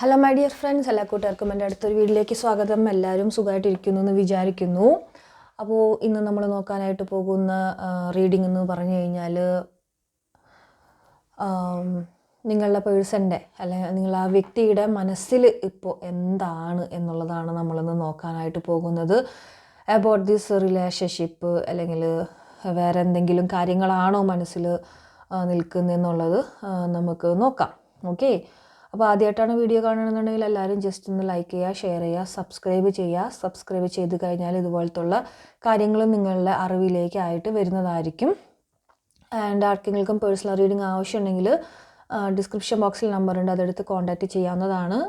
Hello my dear friends എല്ലാ കൂട്ടുകാർക്കും എന്റെ അടുത്തൊരു വീട്ടിലേക്ക് സ്വാഗതം. എല്ലാവരും സുഖമായിട്ടിരിക്കുന്നു എന്ന് വിചാരിക്കുന്നു. അപ്പോൾ ഇന്ന് നമ്മൾ നോക്കാനായിട്ട് പോകുന്ന റീഡിംഗ് എന്ന് പറഞ്ഞു കഴിഞ്ഞാൽ നിങ്ങളുടെ പേഴ്സന്റെ അല്ലെങ്കിൽ നിങ്ങൾ ആ വ്യക്തിയുടെ മനസ്സിൽ ഇപ്പോൾ എന്താണ് എന്നുള്ളതാണ് നമ്മളിന്ന് നോക്കാനായിട്ട് പോകുന്നത്. അബൌട്ട് ദിസ് റിലേഷൻഷിപ്പ് അല്ലെങ്കിൽ വേറെ എന്തെങ്കിലും കാര്യങ്ങളാണോ മനസ്സിൽ നിൽക്കുന്നതെന്നുള്ളത് നമുക്ക് നോക്കാം. ഓക്കെ അപ്പോൾ ആദ്യമായിട്ടാണ് വീഡിയോ കാണണമെന്നുണ്ടെങ്കിൽ എല്ലാവരും ജസ്റ്റ് ഒന്ന് ലൈക്ക് ചെയ്യുക ഷെയർ ചെയ്യുക സബ്സ്ക്രൈബ് ചെയ്യുക. സബ്സ്ക്രൈബ് ചെയ്ത് കഴിഞ്ഞാൽ ഇതുപോലത്തുള്ള കാര്യങ്ങളും നിങ്ങളുടെ അറിവിലേക്കായിട്ട് വരുന്നതായിരിക്കും. ആൻഡ് ആർക്കെങ്കിലും പേഴ്സണൽ റീഡിംഗ് ആവശ്യമുണ്ടെങ്കിൽ ഡിസ്ക്രിപ്ഷൻ ബോക്സിൽ നമ്പർ ഉണ്ട്. അതെടുത്ത് കോൺടാക്റ്റ് ചെയ്യാവുന്നതാണ്.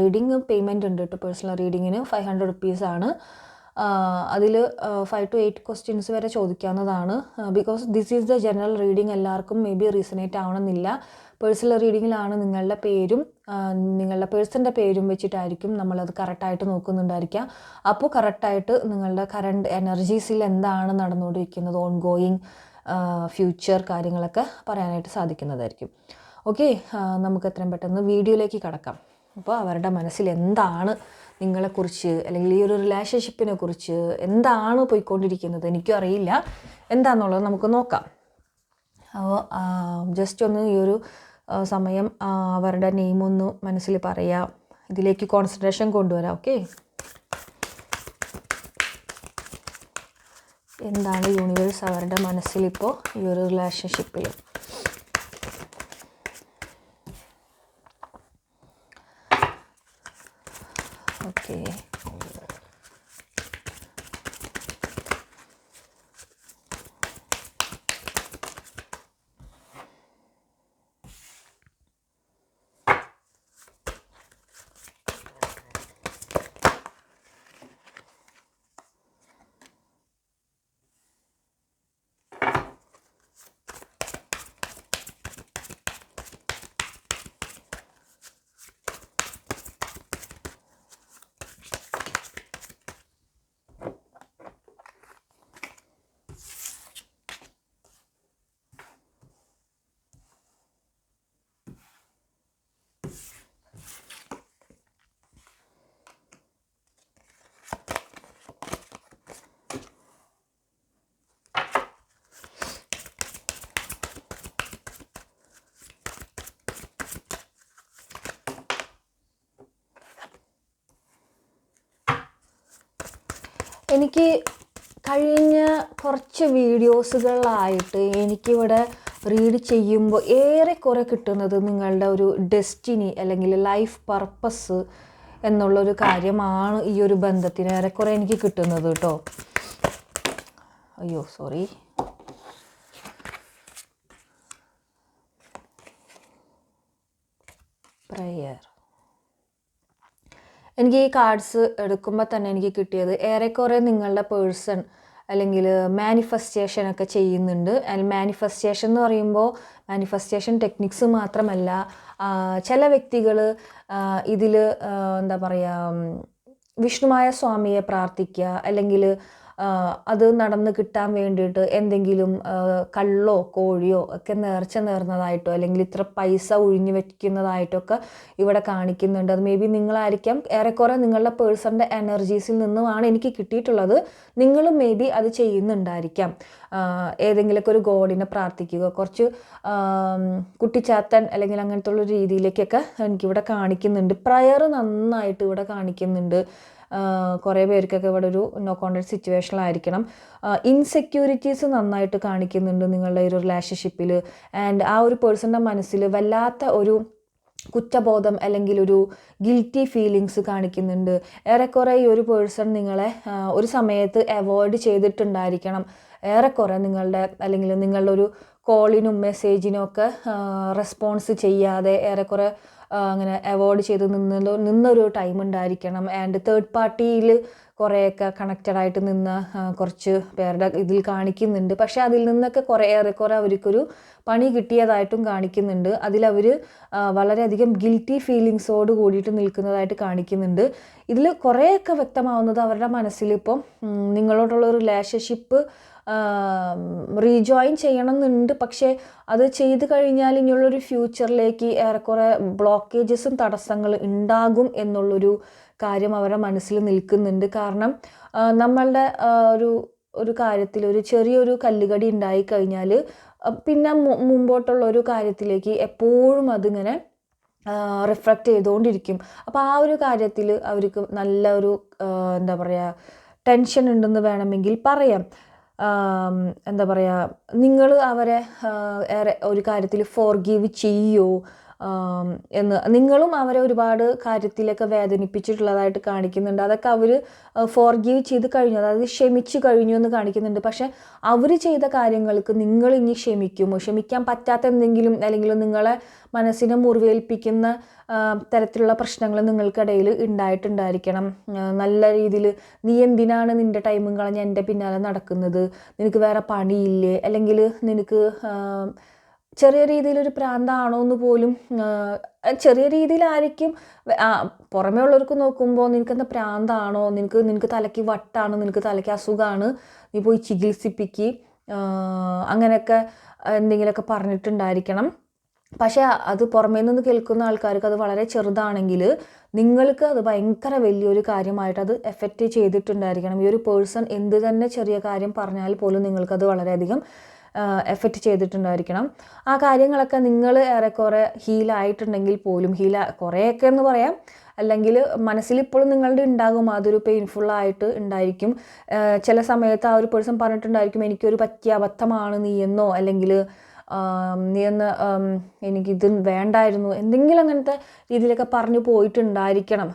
റീഡിംഗ് പേയ്മെന്റ് ഉണ്ട് കേട്ടോ. പേഴ്സണൽ റീഡിങ്ങിന് ഫൈവ് ഹൺഡ്രഡ് റുപ്പീസാണ് അതിൽ ഫൈവ് ടു എയ്റ്റ് ക്വസ്റ്റ്യൻസ് വരെ ചോദിക്കാവുന്നതാണ്. Because this is the general reading എല്ലാവർക്കും മേ ബി റീസണേറ്റ് ആവണമെന്നില്ല. പേഴ്സണൽ റീഡിങ്ങിലാണ് നിങ്ങളുടെ പേരും നിങ്ങളുടെ പേഴ്സന്റെ പേരും വെച്ചിട്ടായിരിക്കും നമ്മളത് കറക്റ്റായിട്ട് നോക്കുന്നുണ്ടായിരിക്കുക. അപ്പോൾ കറക്റ്റായിട്ട് നിങ്ങളുടെ കറണ്ട് എനർജീസിൽ എന്താണ് നടന്നുകൊണ്ടിരിക്കുന്നത്? ഓൺ ഗോയിങ് ഫ്യൂച്ചർ കാര്യങ്ങളൊക്കെ പറയാനായിട്ട് സാധിക്കുന്നതായിരിക്കും. ഓക്കെ നമുക്ക് എത്രയും പെട്ടെന്ന് വീഡിയോയിലേക്ക് കടക്കാം. അപ്പോൾ അവരുടെ മനസ്സിൽ എന്താണ് നിങ്ങളെക്കുറിച്ച് അല്ലെങ്കിൽ ഈ ഒരു റിലേഷൻഷിപ്പിനെ കുറിച്ച് എന്താണ് പോയിക്കൊണ്ടിരിക്കുന്നത്? എനിക്കും അറിയില്ല. എന്താണെന്നുള്ളത് നമുക്ക് നോക്കാം. അപ്പോൾ ജസ്റ്റ് ഒന്ന് ഈ ഒരു സമയം അവരുടെ നെയിം ഒന്ന് മനസ്സിൽ പറയാം. ഇതിലേക്ക് കോൺസെൻട്രേഷൻ കൊണ്ടുവരാം ഓക്കെ എന്താണ് യൂണിവേഴ്സ് അവരുടെ മനസ്സിലിപ്പോൾ ഈ ഒരു റിലേഷൻഷിപ്പിൽ ഓക്കെ എനിക്ക് കഴിഞ്ഞ കുറച്ച് വീഡിയോസുകളായിട്ട് എനിക്കിവിടെ റീഡ് ചെയ്യുമ്പോൾ ഏറെക്കുറെ കിട്ടുന്നത് നിങ്ങളുടെ ഒരു ഡെസ്റ്റിനി അല്ലെങ്കിൽ ലൈഫ് പർപ്പസ് എന്നുള്ളൊരു കാര്യമാണ് ഈ ഒരു ബന്ധത്തിന് ഏറെക്കുറെ എനിക്ക് കിട്ടുന്നത് കേട്ടോ. അയ്യോ സോറി പ്രയർ എനിക്ക് ഈ കാർഡ്സ് എടുക്കുമ്പോൾ തന്നെ എനിക്ക് കിട്ടിയത് ഏറെക്കുറെ നിങ്ങളുടെ പേഴ്സൺ അല്ലെങ്കിൽ മാനിഫെസ്റ്റേഷൻ ഒക്കെ ചെയ്യുന്നുണ്ട്. മാനിഫെസ്റ്റേഷൻ എന്ന് പറയുമ്പോൾ മാനിഫെസ്റ്റേഷൻ ടെക്നിക്സ് മാത്രമല്ല ചില വ്യക്തികൾ ഇതിൽ എന്താ പറയുക വിഷ്ണുമായ സ്വാമിയെ പ്രാർത്ഥിക്കുക അല്ലെങ്കിൽ അത് നടന്ന് കിട്ടാൻ വേണ്ടിയിട്ട് എന്തെങ്കിലും കള്ളോ കോഴിയോ ഒക്കെ നേർച്ച നേർന്നതായിട്ടോ അല്ലെങ്കിൽ ഇത്ര പൈസ ഒഴിഞ്ഞു വയ്ക്കുന്നതായിട്ടോ ഒക്കെ ഇവിടെ കാണിക്കുന്നുണ്ട്. അത് മേ ബി നിങ്ങളായിരിക്കാം ഏറെക്കുറെ നിങ്ങളുടെ പേഴ്സണിന്റെ എനർജീസിൽ നിന്നുമാണ് എനിക്ക് കിട്ടിയിട്ടുള്ളത്. നിങ്ങളും മേ ബി അത് ചെയ്യുന്നുണ്ടായിരിക്കാം. ഏതെങ്കിലുമൊക്കെ ഒരു ഗോഡിനെ പ്രാർത്ഥിക്കുക. കുറച്ച് കുട്ടിച്ചാത്തൻ അല്ലെങ്കിൽ അങ്ങനത്തെ ഉള്ള രീതിയിലേക്കൊക്കെ എനിക്കിവിടെ കാണിക്കുന്നുണ്ട്. പ്രയർ നന്നായിട്ട് ഇവിടെ കാണിക്കുന്നുണ്ട്. കുറേ പേർക്കൊക്കെ ഇവിടെ ഒരു നോ കോണ്ടാക്ട് സിറ്റുവേഷനിലായിരിക്കണം ഇൻസെക്യൂരിറ്റീസ് നന്നായിട്ട് കാണിക്കുന്നുണ്ട് നിങ്ങളുടെ ഒരു റിലേഷൻഷിപ്പിൽ ആൻഡ് ആ ഒരു പേഴ്സണിന്റെ മനസ്സിൽ വല്ലാത്ത ഒരു കുറ്റബോധം അല്ലെങ്കിൽ ഒരു ഗിൽറ്റി ഫീലിങ്സ് കാണിക്കുന്നുണ്ട്. ഏറെക്കുറെ ഈ ഒരു പേഴ്സൺ നിങ്ങളെ ഒരു സമയത്ത് അവോയ്ഡ് ചെയ്തിട്ടുണ്ടായിരിക്കണം. ഏറെക്കുറെ നിങ്ങളുടെ അല്ലെങ്കിൽ നിങ്ങളുടെ ഒരു കോളിനും മെസ്സേജിനും ഒക്കെ റെസ്പോൺസ് ചെയ്യാതെ ഏറെക്കുറെ അങ്ങനെ അവോയ്ഡ് ചെയ്ത് നിന്നല്ലോ നിന്നൊരു ടൈം ഉണ്ടായിരിക്കണം. ആൻഡ് തേർഡ് പാർട്ടിയിൽ കുറേയൊക്കെ കണക്റ്റഡ് ആയിട്ട് നിന്ന് കുറച്ച് പേരുടെ ഇതിൽ കാണിക്കുന്നുണ്ട്. പക്ഷേ അതിൽ നിന്നൊക്കെ കുറേ ഏറെക്കുറെ അവർക്കൊരു പണി കിട്ടിയതായിട്ടും കാണിക്കുന്നുണ്ട്. അതിലവർ വളരെയധികം ഗിൽറ്റി ഫീലിങ്സോട് കൂടിയിട്ട് നിൽക്കുന്നതായിട്ട് കാണിക്കുന്നുണ്ട്. ഇതിൽ കുറേയൊക്കെ വ്യക്തമാവുന്നത് അവരുടെ മനസ്സിലിപ്പം നിങ്ങളോടുള്ള റിലേഷൻഷിപ്പ് റീജോയിൻ ചെയ്യണം എന്നുണ്ട് പക്ഷേ അത് ചെയ്തു കഴിഞ്ഞാൽ ഇനിയുള്ളൊരു ഫ്യൂച്ചറിലേക്ക് ഏറെക്കുറെ ബ്ലോക്ക് ബ്ലോക്കേജസും തടസ്സങ്ങൾ ഉണ്ടാകും എന്നുള്ളൊരു കാര്യം അവരുടെ മനസ്സിൽ നിൽക്കുന്നുണ്ട്. കാരണം നമ്മളുടെ ഒരു ഒരു കാര്യത്തിൽ ഒരു ചെറിയൊരു കല്ലുകടി ഉണ്ടായി കഴിഞ്ഞാൽ പിന്നെ മുമ്പോട്ടുള്ള ഒരു കാര്യത്തിലേക്ക് എപ്പോഴും അതിങ്ങനെ റിഫ്ലക്റ്റ് ചെയ്തുകൊണ്ടിരിക്കും. അപ്പോൾ ആ ഒരു കാര്യത്തിൽ അവർക്ക് നല്ല ഒരു എന്താ പറയുക ടെൻഷൻ ഉണ്ടെന്ന് വേണമെങ്കിൽ പറയാം. എന്താ പറയുക നിങ്ങൾ അവരെ ഏറെ ഒരു കാര്യത്തിൽ ഫോർഗീവ് ചെയ്യുമോ എന്ന് നിങ്ങളും അവരെ ഒരുപാട് കാര്യത്തിലൊക്കെ വേദനിപ്പിച്ചിട്ടുള്ളതായിട്ട് കാണിക്കുന്നുണ്ട്. അതൊക്കെ അവർ ഫോർഗീവ് ചെയ്ത് കഴിഞ്ഞു. അതായത് ക്ഷമിച്ചു കഴിഞ്ഞു എന്ന് കാണിക്കുന്നുണ്ട്. പക്ഷെ അവർ ചെയ്ത കാര്യങ്ങൾക്ക് നിങ്ങൾ ഇനി ക്ഷമിക്കുമോ? ക്ഷമിക്കാൻ പറ്റാത്ത എന്തെങ്കിലും അല്ലെങ്കിൽ നിങ്ങളെ മനസ്സിനെ മുറിവേൽപ്പിക്കുന്ന തരത്തിലുള്ള പ്രശ്നങ്ങൾ നിങ്ങൾക്കിടയിൽ ഉണ്ടായിട്ടുണ്ടായിരിക്കണം. നല്ല രീതിയിൽ നീ എന്തിനാണ് നിന്റെ ടൈമും കളഞ്ഞ് എന്റെ പിന്നാലെ നടക്കുന്നത്? നിനക്ക് വേറെ പണിയില്ലേ? അല്ലെങ്കിൽ നിനക്ക് ചെറിയ രീതിയിലൊരു പ്രാന്താണോ എന്ന് പോലും ചെറിയ രീതിയിലായിരിക്കും പുറമേ ഉള്ളവർക്ക് നോക്കുമ്പോൾ നിനക്കെന്താ പ്രാന്താണോ നിനക്ക് നിനക്ക് തലയ്ക്ക് വട്ടാണ് നിനക്ക് തലയ്ക്ക് അസുഖമാണ് നീ പോയി ചികിത്സിപ്പിക്ക് അങ്ങനെയൊക്കെ എന്തെങ്കിലുമൊക്കെ പറഞ്ഞിട്ടുണ്ടായിരിക്കണം. പക്ഷേ അത് പുറമേ നിന്ന് കേൾക്കുന്ന ആൾക്കാർക്ക് അത് വളരെ ചെറുതാണെങ്കിൽ നിങ്ങൾക്ക് അത് ഭയങ്കര വലിയൊരു കാര്യമായിട്ട് അത് എഫക്റ്റ് ചെയ്തിട്ടുണ്ടായിരിക്കണം. ഈ ഒരു പേഴ്സൺ എന്ത് തന്നെ ചെറിയ കാര്യം പറഞ്ഞാൽ പോലും നിങ്ങൾക്കത് വളരെയധികം എഫക്റ്റ് ചെയ്തിട്ടുണ്ടായിരിക്കണം. ആ കാര്യങ്ങളൊക്കെ നിങ്ങൾ ഏറെക്കുറെ ഹീലായിട്ടുണ്ടെങ്കിൽ പോലും ഹീല കുറേയൊക്കെ എന്ന് പറയാം. അല്ലെങ്കിൽ മനസ്സിൽ ഇപ്പോഴും നിങ്ങളുടെ ഉണ്ടാകും അതൊരു പെയിൻഫുള്ളായിട്ട് ഉണ്ടായിരിക്കും. ചില സമയത്ത് ആ ഒരു പേഴ്സൺ പറഞ്ഞിട്ടുണ്ടായിരിക്കും എനിക്കൊരു പറ്റിയ അബദ്ധമാണ് നീ എന്നോ അല്ലെങ്കിൽ നീ എന്ന് എനിക്കിത് വേണ്ടായിരുന്നു. എന്തെങ്കിലും അങ്ങനത്തെ രീതിയിലൊക്കെ പറഞ്ഞു പോയിട്ടുണ്ടായിരിക്കണം.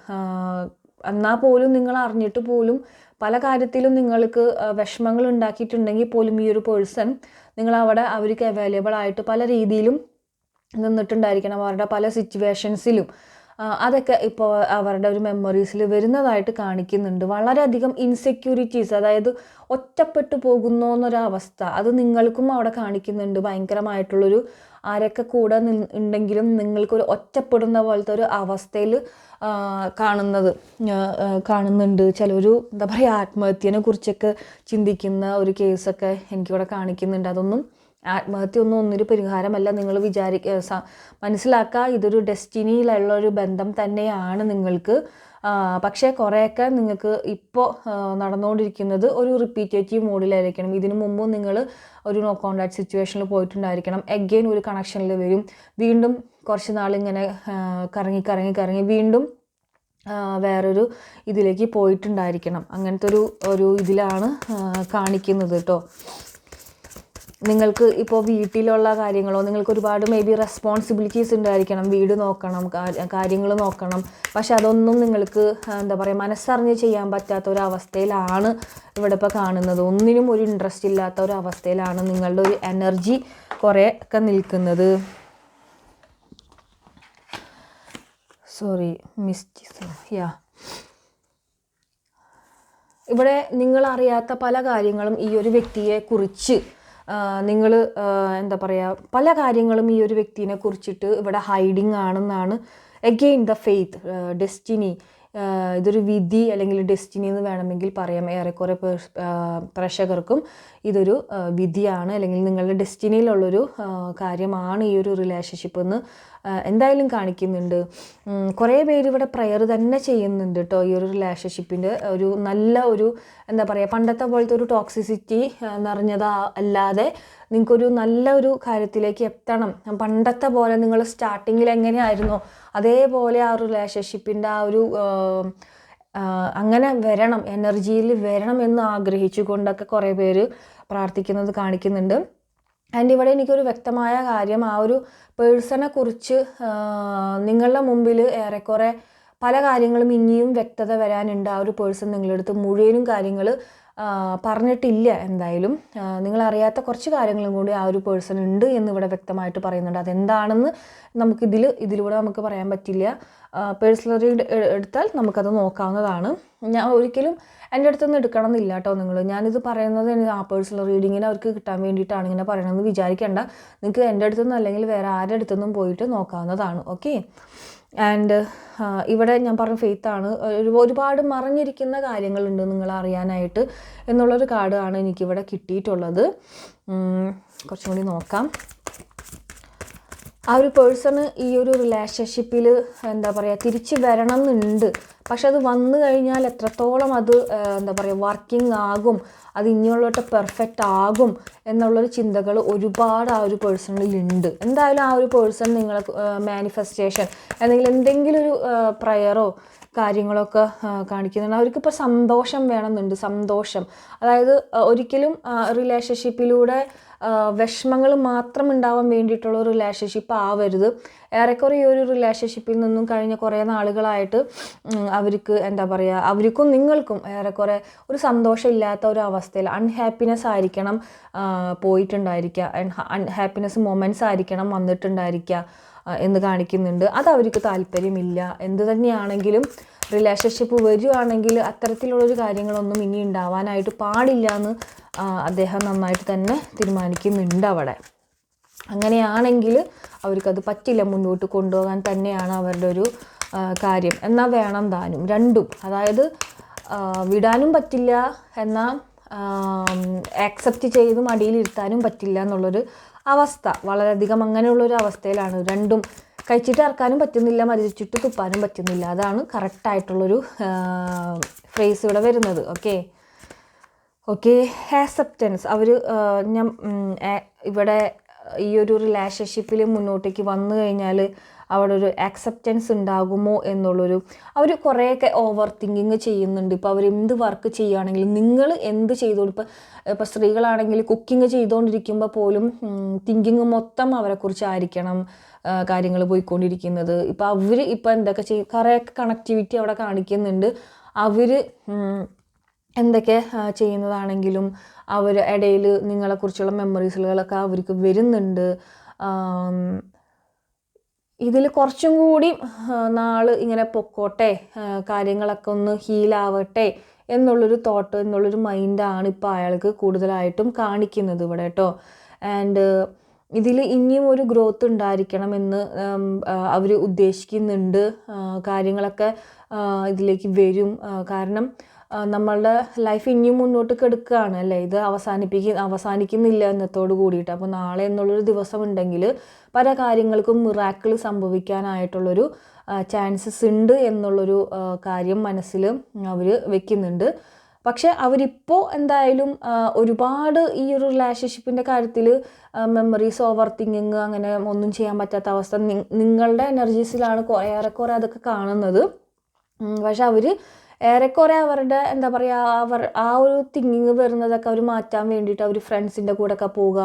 എന്നാൽ പോലും നിങ്ങൾ അറിഞ്ഞിട്ട് പോലും പല കാര്യത്തിലും നിങ്ങൾക്ക് വിഷമങ്ങൾ ഉണ്ടാക്കിയിട്ടുണ്ടെങ്കിൽ പോലും ഈ ഒരു പേഴ്സൺ നിങ്ങൾ അവിടെ അവർക്ക് അവൈലബിൾ ആയിട്ട് പല രീതിയിലും നിന്നിട്ടുണ്ടായിരിക്കണം അവരുടെ പല സിറ്റുവേഷൻസിലും അതൊക്കെ ഇപ്പോൾ അവരുടെ ഒരു മെമ്മറീസിൽ വരുന്നതായിട്ട് കാണിക്കുന്നുണ്ട്. വളരെയധികം ഇൻസെക്യൂരിറ്റീസ് അതായത് ഒറ്റപ്പെട്ടു പോകുന്നു എന്നൊരവസ്ഥ അത് നിങ്ങൾക്കും അവിടെ കാണിക്കുന്നുണ്ട്. ഭയങ്കരമായിട്ടുള്ളൊരു ആരൊക്കെ കൂടെ ഉണ്ടെങ്കിലും നിങ്ങൾക്കൊരു ഒറ്റപ്പെടുന്ന പോലത്തെ ഒരു അവസ്ഥയിൽ കാണുന്നത് കാണുന്നുണ്ട്. ചിലൊരു എന്താ പറയുക ആത്മഹത്യനെ കുറിച്ചൊക്കെ ചിന്തിക്കുന്ന ഒരു കേസൊക്കെ എനിക്കിവിടെ കാണിക്കുന്നുണ്ട്. അതൊന്നും ആത്മഹത്യ ഒന്നും ഒന്നൊരു പരിഹാരമല്ല നിങ്ങൾ വിചാരിക്ക മനസ്സിലാക്കുക ഇതൊരു ഡെസ്റ്റിനിയിലുള്ള ഒരു ബന്ധം തന്നെയാണ് നിങ്ങൾക്ക്. പക്ഷേ കുറേയൊക്കെ നിങ്ങൾക്ക് ഇപ്പോൾ നടന്നുകൊണ്ടിരിക്കുന്നത് ഒരു റിപ്പീറ്റേറ്റീവ് മോഡിലായിരിക്കണം ഇതിനു മുമ്പും നിങ്ങൾ ഒരു നോ കോണ്ടാക്ട് സിറ്റുവേഷനിൽ പോയിട്ടുണ്ടായിരിക്കണം. എഗെയിൻ ഒരു കണക്ഷനിൽ വരും. വീണ്ടും കുറച്ച് നാളിങ്ങനെ കറങ്ങി കറങ്ങി കറങ്ങി വീണ്ടും വേറൊരു ഇതിലേക്ക് പോയിട്ടുണ്ടായിരിക്കണം. അങ്ങനത്തെ ഒരു ഒരു ഇതിലാണ് കാണിക്കുന്നത് കേട്ടോ നിങ്ങൾക്ക് ഇപ്പോൾ വീട്ടിലുള്ള കാര്യങ്ങളോ നിങ്ങൾക്ക് ഒരുപാട് മേ ബി റെസ്പോൺസിബിലിറ്റീസ് ഉണ്ടായിരിക്കണം. വീട് നോക്കണം കാര്യങ്ങൾ നോക്കണം. പക്ഷെ അതൊന്നും നിങ്ങൾക്ക് എന്താ പറയുക മനസ്സറിഞ്ഞ് ചെയ്യാൻ പറ്റാത്ത ഒരു അവസ്ഥയിലാണ് ഇവിടെ ഇപ്പോൾ കാണുന്നത്. ഒന്നിനും ഒരു ഇൻട്രസ്റ്റ് ഇല്ലാത്ത ഒരു അവസ്ഥയിലാണ് നിങ്ങളുടെ ഒരു എനർജി കുറേ ഒക്കെ നിൽക്കുന്നത്. സോറി മിസ്റ്റേക്സ് യാ ഇവിടെ നിങ്ങൾ അറിയാത്ത പല കാര്യങ്ങളും ഈ ഒരു വ്യക്തിയെ കുറിച്ച് നിങ്ങൾ എന്താ പറയുക പല കാര്യങ്ങളും ഈ ഒരു വ്യക്തിനെ കുറിച്ചിട്ട് ഇവിടെ ഹൈഡിങ് ആണെന്നാണ് എഗെയിൻ ദ ഫെയ്ത്ത് ഡെസ്റ്റിനി ഇതൊരു വിധി അല്ലെങ്കിൽ ഡെസ്റ്റിനി എന്ന് വേണമെങ്കിൽ പറയാം. ഏറെക്കുറെ പ്രേക്ഷകർക്കും ഇതൊരു വിധിയാണ് അല്ലെങ്കിൽ നിങ്ങളുടെ ഡെസ്റ്റിനിയിലുള്ളൊരു കാര്യമാണ് ഈ ഒരു റിലേഷൻഷിപ്പ് എന്ന് എന്തായാലും കാണിക്കുന്നുണ്ട്. കുറേ പേര് ഇവിടെ പ്രയർ തന്നെ ചെയ്യുന്നുണ്ട് കേട്ടോ ഈ ഒരു റിലേഷൻഷിപ്പിന്റെ ഒരു നല്ല ഒരു എന്താ പറയുക പണ്ടത്തെ പോലത്തെ ഒരു ടോക്സിസിറ്റി നിറഞ്ഞതാ അല്ലാതെ നിങ്ങൾക്കൊരു നല്ല ഒരു കാര്യത്തിലേക്ക് എത്തണം. പണ്ടത്തെ പോലെ നിങ്ങൾ സ്റ്റാർട്ടിങ്ങിൽ എങ്ങനെയായിരുന്നോ അതേപോലെ ആ റിലേഷൻഷിപ്പിന്റെ ആ ഒരു അങ്ങനെ വരണം എനർജിയിൽ വരണം എന്ന് ആഗ്രഹിച്ചുകൊണ്ടൊക്കെ കുറേ പേര് പ്രാർത്ഥിക്കുന്നത് കാണിക്കുന്നുണ്ട്. ആൻഡ് ഇവിടെ എനിക്കൊരു വ്യക്തമായ കാര്യം ആ ഒരു പേഴ്സണെ കുറിച്ച് നിങ്ങളുടെ മുമ്പിൽ ഏറെക്കുറെ പല കാര്യങ്ങളും ഇനിയും വ്യക്തത വരാനുണ്ട്. ആ ഒരു പേഴ്സൺ നിങ്ങളുടെ അടുത്ത് മുഴുവനും കാര്യങ്ങൾ പറഞ്ഞിട്ടില്ല എന്തായാലും. നിങ്ങളറിയാത്ത കുറച്ച് കാര്യങ്ങളും കൂടി ആ ഒരു പേഴ്സൺ ഉണ്ട് എന്ന് ഇവിടെ വ്യക്തമായിട്ട് പറയുന്നുണ്ട്. അതെന്താണെന്ന് നമുക്കിതിൽ ഇതിലൂടെ നമുക്ക് പറയാൻ പറ്റില്ല. പേഴ്സണലി എടുത്താൽ നമുക്കത് നോക്കാവുന്നതാണ്. ഞാൻ ഒരിക്കലും എന്റെ അടുത്തൊന്നും എടുക്കണം എന്നില്ല കേട്ടോ നിങ്ങൾ ഞാനിത് പറയുന്നത് ആ പേഴ്സണൽ റീഡിങ്ങിന് അവർക്ക് കിട്ടാൻ വേണ്ടിയിട്ടാണ് ഇങ്ങനെ പറയണമെന്ന് വിചാരിക്കേണ്ട. നിങ്ങൾക്ക് എന്റെ അടുത്തൊന്നും അല്ലെങ്കിൽ വേറെ ആരുടെ അടുത്തൊന്നും പോയിട്ട് നോക്കാവുന്നതാണ്. ഓക്കെ ആൻഡ് ഇവിടെ ഞാൻ പറഞ്ഞ ഫെയ്ത്താണ് ഒരു ഒരുപാട് മറിഞ്ഞിരിക്കുന്ന കാര്യങ്ങളുണ്ട് നിങ്ങൾ അറിയാനായിട്ട് എന്നുള്ളൊരു കാർഡാണ് എനിക്കിവിടെ കിട്ടിയിട്ടുള്ളത്. കുറച്ചും കൂടി നോക്കാം. ആ ഒരു പേഴ്സണ് ഈ ഒരു റിലേഷൻഷിപ്പിൽ എന്താ പറയുക തിരിച്ച് വരണം എന്നുണ്ട് പക്ഷെ അത് വന്നു കഴിഞ്ഞാൽ എത്രത്തോളം അത് എന്താ പറയുക വർക്കിംഗ് ആകും അത് ഇനിയുള്ളോട്ട് പെർഫെക്റ്റ് ആകും എന്നുള്ളൊരു ചിന്തകൾ ഒരുപാട് ആ ഒരു പേഴ്സണിൽ ഉണ്ട് എന്തായാലും ആ ഒരു പേഴ്സൺ നിങ്ങളെ മാനിഫെസ്റ്റേഷൻ അല്ലെങ്കിൽ എന്തെങ്കിലും ഒരു പ്രയറോ കാര്യങ്ങളൊക്കെ കാണിക്കുന്നുണ്ട്. അവർക്കിപ്പോൾ സന്തോഷം വേണമെന്നുണ്ട് സന്തോഷം. അതായത് ഒരിക്കലും റിലേഷൻഷിപ്പിലൂടെ വിഷമങ്ങൾ മാത്രം ഉണ്ടാവാൻ വേണ്ടിയിട്ടുള്ള റിലേഷൻഷിപ്പ് ആവരുത്. ഏറെക്കുറെ ഈ ഒരു റിലേഷൻഷിപ്പിൽ നിന്നും കഴിഞ്ഞ കുറേ നാളുകളായിട്ട് അവർക്ക് എന്താ പറയുക അവർക്കും നിങ്ങൾക്കും ഏറെക്കുറെ ഒരു സന്തോഷമില്ലാത്ത ഒരു അവസ്ഥയിൽ അൺഹാപ്പിനെസ് ആയിരിക്കണം പോയിട്ടുണ്ടായിരിക്കുക. അൺഹാപ്പിനെസ് മൊമെന്റ്സ് ആയിരിക്കണം വന്നിട്ടുണ്ടായിരിക്കുക എന്ന് കാണിക്കുന്നുണ്ട്. അത് അവർക്ക് താല്പര്യമില്ല. എന്ത് തന്നെയാണെങ്കിലും റിലേഷൻഷിപ്പ് വരികയാണെങ്കിൽ അത്തരത്തിലുള്ളൊരു കാര്യങ്ങളൊന്നും ഇനി ഉണ്ടാവാനായിട്ട് പാടില്ല എന്ന് അദ്ദേഹം നന്നായിട്ട് തന്നെ തീരുമാനിക്കുന്നുണ്ട് അവിടെ. അങ്ങനെയാണെങ്കിൽ അവർക്കത് പറ്റില്ല മുന്നോട്ട് കൊണ്ടുപോകാൻ തന്നെയാണ് അവരുടെ ഒരു കാര്യം. എന്നാൽ വേണം താനും രണ്ടും. അതായത് വിടാനും പറ്റില്ല എന്നാൽ ആക്സെപ്റ്റ് ചെയ്ത് മടിയിലിരുത്താനും പറ്റില്ല എന്നുള്ളൊരു അവസ്ഥ. വളരെയധികം അങ്ങനെയുള്ളൊരു അവസ്ഥയിലാണ് രണ്ടും കഴിച്ചിട്ട് ഇറക്കാനും പറ്റുന്നില്ല മരിച്ചിട്ട് തുപ്പാനും പറ്റുന്നില്ല. അതാണ് കറക്റ്റായിട്ടുള്ളൊരു ഫ്രേസ് ഇവിടെ വരുന്നത്. ഓക്കെ ഓക്കെ ആക്സെപ്റ്റൻസ് അവർ ഞാൻ ഇവിടെ ഈ ഒരു റിലേഷൻഷിപ്പിൽ മുന്നോട്ടേക്ക് വന്നു കഴിഞ്ഞാൽ അവിടെ ഒരു ആക്സെപ്റ്റൻസ് ഉണ്ടാകുമോ എന്നുള്ളൊരു അവർ കുറേയൊക്കെ ഓവർ തിങ്കിങ് ചെയ്യുന്നുണ്ട്. ഇപ്പോൾ അവർ എന്ത് വർക്ക് ചെയ്യുകയാണെങ്കിലും നിങ്ങൾ എന്ത് ചെയ്തോളൂ. ഇപ്പോൾ ഇപ്പോൾ സ്ത്രീകളാണെങ്കിൽ കുക്കിംഗ് ചെയ്തുകൊണ്ടിരിക്കുമ്പോൾ പോലും തിങ്കിങ് മൊത്തം അവരെക്കുറിച്ചായിരിക്കണം കാര്യങ്ങൾ പോയിക്കൊണ്ടിരിക്കുന്നത്. ഇപ്പോൾ അവർ ഇപ്പോൾ എന്തൊക്കെ ചെയ്യും കുറേയൊക്കെ കണക്ടിവിറ്റി അവിടെ കാണിക്കുന്നുണ്ട്. അവർ എന്തൊക്കെ ചെയ്യുന്നതാണെങ്കിലും അവർ ഇടയിൽ നിങ്ങളെക്കുറിച്ചുള്ള മെമ്മറീസുകളൊക്കെ അവർക്ക് വരുന്നുണ്ട്. ഇതിൽ കുറച്ചും കൂടി നാൾ ഇങ്ങനെ പൊക്കോട്ടെ കാര്യങ്ങളൊക്കെ ഒന്ന് ഹീലാവട്ടെ എന്നുള്ളൊരു തോട്ട് എന്നുള്ളൊരു മൈൻഡാണ് ഇപ്പോൾ അയാൾക്ക് കൂടുതലായിട്ടും കാണിക്കുന്നത് ഇവിടെ കേട്ടോ. ആൻഡ് ഇതിൽ ഇനിയും ഒരു ഗ്രോത്ത് ഉണ്ടായിരിക്കണം എന്ന് അവർ ഉദ്ദേശിക്കുന്നുണ്ട്. കാര്യങ്ങളൊക്കെ ഇതിലേക്ക് വരും. കാരണം നമ്മളുടെ ലൈഫ് ഇനിയും മുന്നോട്ട് കെടുക്കുകയാണ് അല്ലേ? ഇത് അവസാനിപ്പിക്ക അവസാനിക്കുന്നില്ല എന്നത്തോട് കൂടിയിട്ട്. അപ്പോൾ നാളെ എന്നുള്ളൊരു ദിവസം ഉണ്ടെങ്കിൽ പല കാര്യങ്ങൾക്കും മിറാക്കിൾ സംഭവിക്കാനായിട്ടുള്ളൊരു ചാൻസസ് ഉണ്ട് എന്നുള്ളൊരു കാര്യം മനസ്സിൽ അവർ വെക്കുന്നുണ്ട്. പക്ഷെ അവരിപ്പോൾ എന്തായാലും ഒരുപാട് ഈ ഒരു റിലേഷൻഷിപ്പിന്റെ കാര്യത്തിൽ മെമ്മറീസ് ഓവർ തിങ്കിങ് അങ്ങനെ ഒന്നും ചെയ്യാൻ പറ്റാത്ത അവസ്ഥ നിങ്ങളുടെ എനർജീസിലാണ് കുറേ ഏറെക്കുറെ അതൊക്കെ കാണുന്നത്. പക്ഷെ അവർ ഏറെക്കുറെ അവരുടെ എന്താ പറയുക അവർ ആ ഒരു തിങ്കിങ് വരുന്നതൊക്കെ അവർ മാറ്റാൻ വേണ്ടിയിട്ട് അവർ ഫ്രണ്ട്സിന്റെ കൂടെ ഒക്കെ പോവുക.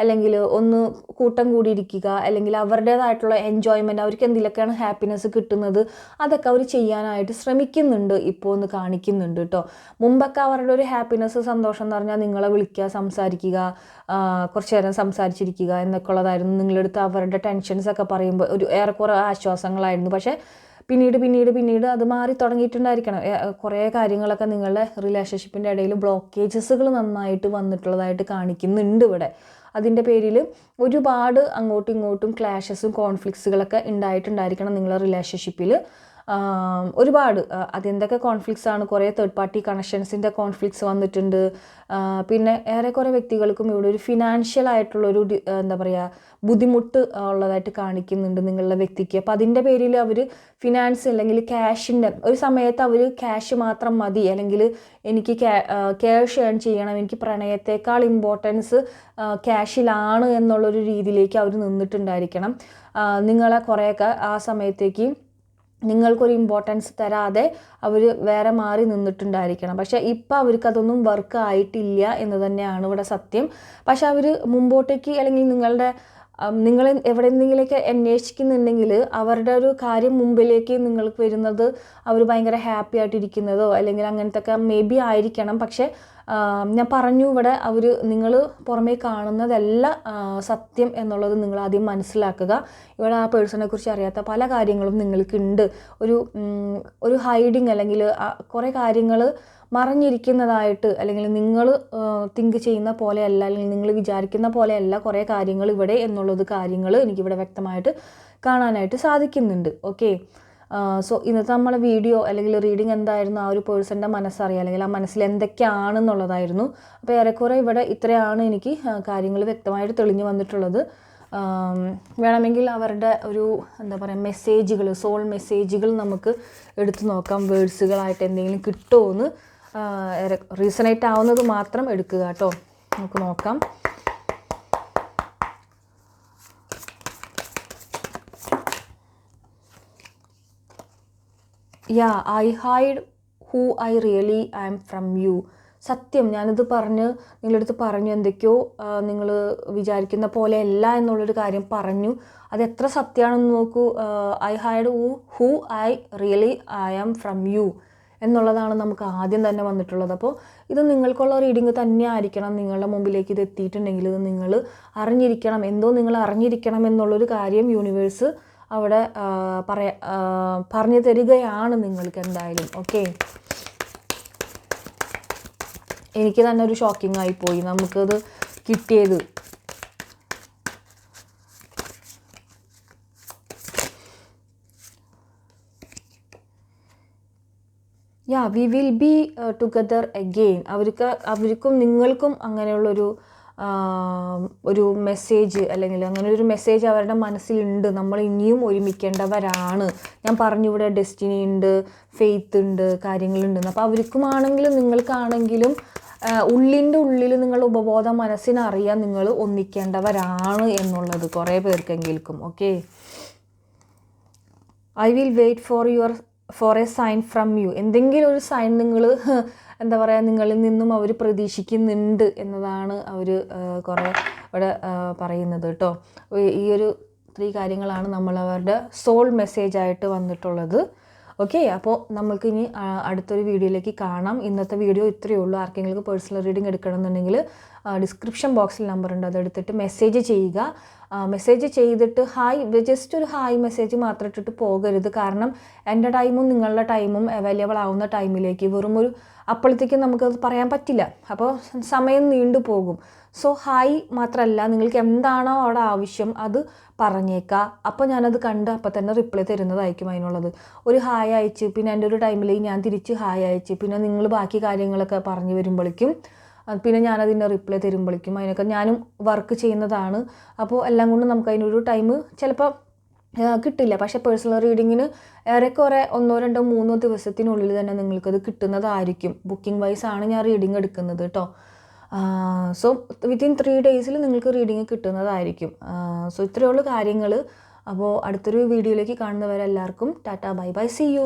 അല്ലെങ്കിൽ ഒന്ന് കൂട്ടം കൂടി ഇരിക്കുക അല്ലെങ്കിൽ അവരുടേതായിട്ടുള്ള എൻജോയ്മെന്റ് അവർക്ക് എന്തിലൊക്കെയാണ് ഹാപ്പിനെസ് കിട്ടുന്നത് അതൊക്കെ അവർ ചെയ്യാനായിട്ട് ശ്രമിക്കുന്നുണ്ട്. ഇപ്പോൾ ഒന്ന് കാണിക്കുന്നുണ്ട് കേട്ടോ മുമ്പൊക്കെ അവരുടെ ഒരു ഹാപ്പിനെസ് സന്തോഷം എന്ന് പറഞ്ഞാൽ നിങ്ങളെ വിളിക്കുക സംസാരിക്കുക കുറച്ച് നേരം സംസാരിച്ചിരിക്കുക എന്നൊക്കെ ഉള്ളതായിരുന്നു. നിങ്ങളെടുത്ത് അവരുടെ ടെൻഷൻസ് ഒക്കെ പറയുമ്പോൾ ഒരു ഏറെക്കുറെ ആശ്വാസങ്ങളായിരുന്നു. പക്ഷേ പിന്നീട് പിന്നീട് പിന്നീട് അത് മാറി തുടങ്ങിയിട്ടുണ്ടായിരിക്കണം. കുറേ കാര്യങ്ങളൊക്കെ നിങ്ങളുടെ റിലേഷൻഷിപ്പിന്റെ ഇടയിൽ ബ്ലോക്കേജസുകൾ നന്നായിട്ട് വന്നിട്ടുള്ളതായിട്ട് കാണിക്കുന്നുണ്ട് ഇവിടെ. അതിന്റെ പേരിൽ ഒരുപാട് അങ്ങോട്ടും ഇങ്ങോട്ടും ക്ലാഷസും കോൺഫ്ലിക്ട്സുകളൊക്കെ ഉണ്ടായിട്ടുണ്ടായിരിക്കണം നിങ്ങളുടെ റിലേഷൻഷിപ്പിൽ ഒരുപാട്. അതെന്തൊക്കെ കോൺഫ്ലിക്ട്സ് ആണ്? കുറേ തേർഡ് പാർട്ടി കണക്ഷൻസിന്റെ കോൺഫ്ലിക്ട്സ് വന്നിട്ടുണ്ട്. പിന്നെ ഏറെ ഏറെക്കുറെ വ്യക്തികൾക്കും ഇവിടെ ഒരു ഫിനാൻഷ്യൽ ആയിട്ടുള്ളൊരു എന്താ പറയുക ബുദ്ധിമുട്ട് ഉള്ളതായിട്ട് കാണിക്കുന്നുണ്ട് നിങ്ങളുടെ വ്യക്തിക്ക്. അപ്പോൾ അതിന്റെ പേരിൽ അവർ ഫിനാൻസ് അല്ലെങ്കിൽ ക്യാഷിന്റെ ഒരു സമയത്ത് അവർ ക്യാഷ് മാത്രം മതി. അല്ലെങ്കിൽ എനിക്ക് ക്യാഷ് ഏൺ ചെയ്യണം. എനിക്ക് പ്രണയത്തേക്കാൾ ഇമ്പോർട്ടൻസ് ക്യാഷിലാണ് എന്നുള്ളൊരു രീതിയിലേക്ക് അവർ നിന്നിട്ടുണ്ടായിരിക്കണം. നിങ്ങളെ കുറേയൊക്കെ ആ സമയത്തേക്ക് നിങ്ങൾക്കൊരു ഇമ്പോർട്ടൻസ് തരാതെ അവർ വേറെ മാറി നിന്നിട്ടുണ്ടായിരിക്കണം. പക്ഷെ ഇപ്പം അവർക്കതൊന്നും വർക്ക് ആയിട്ടില്ല എന്ന് തന്നെയാണ് ഇവിടെ സത്യം. പക്ഷെ അവർ മുമ്പോട്ടേക്ക് അല്ലെങ്കിൽ നിങ്ങളുടെ നിങ്ങൾ എവിടെ എന്തെങ്കിലുമൊക്കെ അന്വേഷിക്കുന്നുണ്ടെങ്കിൽ അവരുടെ ഒരു കാര്യം മുമ്പിലേക്ക് നിങ്ങൾക്ക് വരുന്നത് അവർ ഭയങ്കര ഹാപ്പി ആയിട്ടിരിക്കുന്നതോ അല്ലെങ്കിൽ അങ്ങനത്തെ ഒക്കെ മേ ബി ആയിരിക്കണം. പക്ഷേ ഞാൻ പറഞ്ഞു ഇവിടെ അവർ നിങ്ങൾ പുറമേ കാണുന്നതല്ല സത്യം എന്നുള്ളത് നിങ്ങൾ ആദ്യം മനസ്സിലാക്കുക. ഇവിടെ ആ പേഴ്സണെ കുറിച്ച് അറിയാത്ത പല കാര്യങ്ങളും നിങ്ങൾക്കുണ്ട്. ഒരു ഒരു ഹൈഡിങ് അല്ലെങ്കിൽ കുറേ കാര്യങ്ങൾ മറഞ്ഞിരിക്കുന്നതായിട്ട് അല്ലെങ്കിൽ നിങ്ങൾ തിങ്ക് ചെയ്യുന്ന പോലെയല്ല അല്ലെങ്കിൽ നിങ്ങൾ വിചാരിക്കുന്ന പോലെയല്ല കുറേ കാര്യങ്ങൾ ഇവിടെ എന്നുള്ളത് കാര്യങ്ങൾ എനിക്കിവിടെ വ്യക്തമായിട്ട് കാണാനായിട്ട് സാധിക്കുന്നുണ്ട്. ഓക്കെ സോ ഇന്നത്തെ നമ്മളെ വീഡിയോ അല്ലെങ്കിൽ റീഡിങ് എന്തായിരുന്നു ആ ഒരു പേഴ്സന്റെ മനസ്സറിയാം. അല്ലെങ്കിൽ ആ മനസ്സിൽ എന്തൊക്കെയാണെന്നുള്ളതായിരുന്നു. അപ്പോൾ ഏറെക്കുറെ ഇവിടെ ഇത്രയാണ് എനിക്ക് കാര്യങ്ങൾ വ്യക്തമായിട്ട് തെളിഞ്ഞു വന്നിട്ടുള്ളത്. വേണമെങ്കിൽ അവരുടെ ഒരു എന്താ പറയുക മെസ്സേജുകൾ സോൾ മെസ്സേജുകൾ നമുക്ക് എടുത്തു നോക്കാം. വേർഡ്സുകളായിട്ട് എന്തെങ്കിലും കിട്ടുമോ എന്ന് റീസണേറ്റ് ആവുന്നത് മാത്രം എടുക്കുക കേട്ടോ. നമുക്ക് നോക്കാം. Ya I hide who I really I am from you സത്യം ഞാനിത് പറഞ്ഞ് നിങ്ങളടുത്ത് പറഞ്ഞു എന്തൊക്കെയോ നിങ്ങൾ വിചാരിക്കുന്ന പോലെ അല്ല എന്നുള്ളൊരു കാര്യം പറഞ്ഞു. അത് എത്ര സത്യമാണെന്ന് നോക്കൂ. I hide who who I really I am from you എന്നുള്ളതാണ് നമുക്ക് ആദ്യം തന്നെ വന്നിട്ടുള്ളത്. അപ്പോൾ ഇത് നിങ്ങൾക്കുള്ള റീഡിങ് തന്നെ ആയിരിക്കണം. നിങ്ങളുടെ മുമ്പിലേക്ക് ഇത് എത്തിയിട്ടുണ്ടെങ്കിൽ ഇത് നിങ്ങൾ അറിഞ്ഞിരിക്കണം. എന്തോ നിങ്ങൾ അറിഞ്ഞിരിക്കണം എന്നുള്ളൊരു കാര്യം യൂണിവേഴ്സ് അവിടെ പറയാ പറഞ്ഞു തരികയാണ് നിങ്ങൾക്ക് എന്തായാലും ഓക്കെ? എനിക്ക് തന്നെ ഒരു ഷോക്കിംഗ് ആയിപ്പോയി നമുക്കത് കിട്ടിയത്. Ya we will be together again അവർക്ക് അവർക്കും നിങ്ങൾക്കും അങ്ങനെയുള്ളൊരു ഒരു മെസ്സേജ് അല്ലെങ്കിൽ അങ്ങനെ ഒരു മെസ്സേജ് അവരുടെ മനസ്സിലുണ്ട്. നമ്മൾ ഇനിയും ഒരുമിക്കേണ്ടവരാണ്. ഞാൻ പറഞ്ഞു ഇവിടെ ഡെസ്റ്റിനി ഉണ്ട് ഫെയ്ത്ത് ഉണ്ട് കാര്യങ്ങളുണ്ട്. അപ്പോൾ അവർക്കുമാണെങ്കിലും നിങ്ങൾക്കാണെങ്കിലും ഉള്ളിന്റെ ഉള്ളിൽ നിങ്ങൾ ഉപബോധ മനസ്സിനറിയാൻ നിങ്ങൾ ഒന്നിക്കേണ്ടവരാണ് എന്നുള്ളത് കുറേ പേർക്കെങ്കിലും okay I will wait for your for a sign from you എന്തെങ്കിലും ഒരു സൈൻ നിങ്ങൾ എന്താ പറയുക നിങ്ങളിൽ നിന്നും അവർ പ്രതീക്ഷിക്കുന്നുണ്ട് എന്നതാണ് അവർ കുറേ ഇവിടെ പറയുന്നത് കേട്ടോ ഈ ഒരു ത്രീ കാര്യങ്ങളാണ് നമ്മൾ അവരുടെ സോൾ മെസ്സേജ് ആയിട്ട് വന്നിട്ടുള്ളത്. ഓക്കെ അപ്പോൾ നമ്മൾക്ക് ഇനി അടുത്തൊരു വീഡിയോയിലേക്ക് കാണാം. ഇന്നത്തെ വീഡിയോ ഇത്രയേ ഉള്ളൂ. ആർക്കെങ്കിലും പേഴ്സണൽ റീഡിംഗ് എടുക്കണമെന്നുണ്ടെങ്കിൽ ഡിസ്ക്രിപ്ഷൻ ബോക്സിൽ നമ്പർ ഉണ്ട്. അതെടുത്തിട്ട് മെസ്സേജ് ചെയ്യുക. മെസ്സേജ് ചെയ്തിട്ട് ഹായ് ജസ്റ്റ് ഒരു ഹായ് മെസ്സേജ് മാത്രം ഇട്ടിട്ട് പോകരുത്. കാരണം എന്റെ ടൈമും നിങ്ങളുടെ ടൈമും അവൈലബിൾ ആവുന്ന ടൈമിലേക്ക് വെറും ഒരു അപ്പോഴത്തേക്കും നമുക്കത് പറയാൻ പറ്റില്ല. അപ്പോൾ സമയം നീണ്ടു പോകും. സോ ഹായ് മാത്രമല്ല നിങ്ങൾക്ക് എന്താണോ അവിടെ ആവശ്യം അത് പറഞ്ഞേക്കുക അപ്പോൾ ഞാനത് കണ്ട് അപ്പോൾ തന്നെ റിപ്ലൈ തരുന്നതായിരിക്കും അതിനുള്ളത്. ഒരു ഹായ് അയച്ച് പിന്നെ എന്റെ ഒരു ടൈമിൽ ഞാൻ തിരിച്ച് ഹായ് അയച്ച് പിന്നെ നിങ്ങൾ ബാക്കി കാര്യങ്ങളൊക്കെ പറഞ്ഞു വരുമ്പോഴേക്കും പിന്നെ ഞാനതിന്റെ റിപ്ലൈ തരുമ്പോഴേക്കും അതിനൊക്കെ ഞാനും വർക്ക് ചെയ്യുന്നതാണ്. അപ്പോൾ എല്ലാം കൊണ്ടും നമുക്ക് അതിനൊരു ടൈം ചിലപ്പോൾ കിട്ടില്ല. പക്ഷെ പേഴ്സണൽ റീഡിങ്ങിന് ഏറെക്കുറെ ഒന്നോ രണ്ടോ മൂന്നോ ദിവസത്തിനുള്ളിൽ തന്നെ നിങ്ങൾക്കത് കിട്ടുന്നതായിരിക്കും. ബുക്കിംഗ് വൈസ് ആണ് ഞാൻ റീഡിങ് എടുക്കുന്നത് കേട്ടോ സോ വിത്തിൻ ത്രീ ഡേയ്സിൽ നിങ്ങൾക്ക് റീഡിങ് കിട്ടുന്നതായിരിക്കും. സോ ഇത്രയുള്ള കാര്യങ്ങൾ അപ്പോൾ അടുത്തൊരു വീഡിയോയിലേക്ക് കാണുന്നവരെല്ലാവർക്കും tata bye bye see you